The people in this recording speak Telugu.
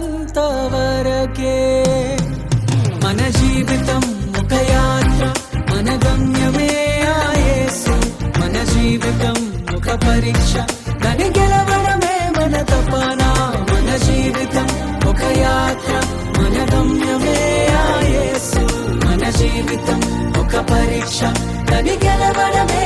నిధనమున్నంత మన జీవితం ఒక యాత్ర మన గమ్యమే ఆయేసు మన జీవితం ఒక పరీక్ష దాని గెలవడమే మన తపన. మన జీవితం ఒక యాత్ర మన గమ్యమే ఆయేసు మన జీవితం ఒక పరీక్ష దాని గెలవడమే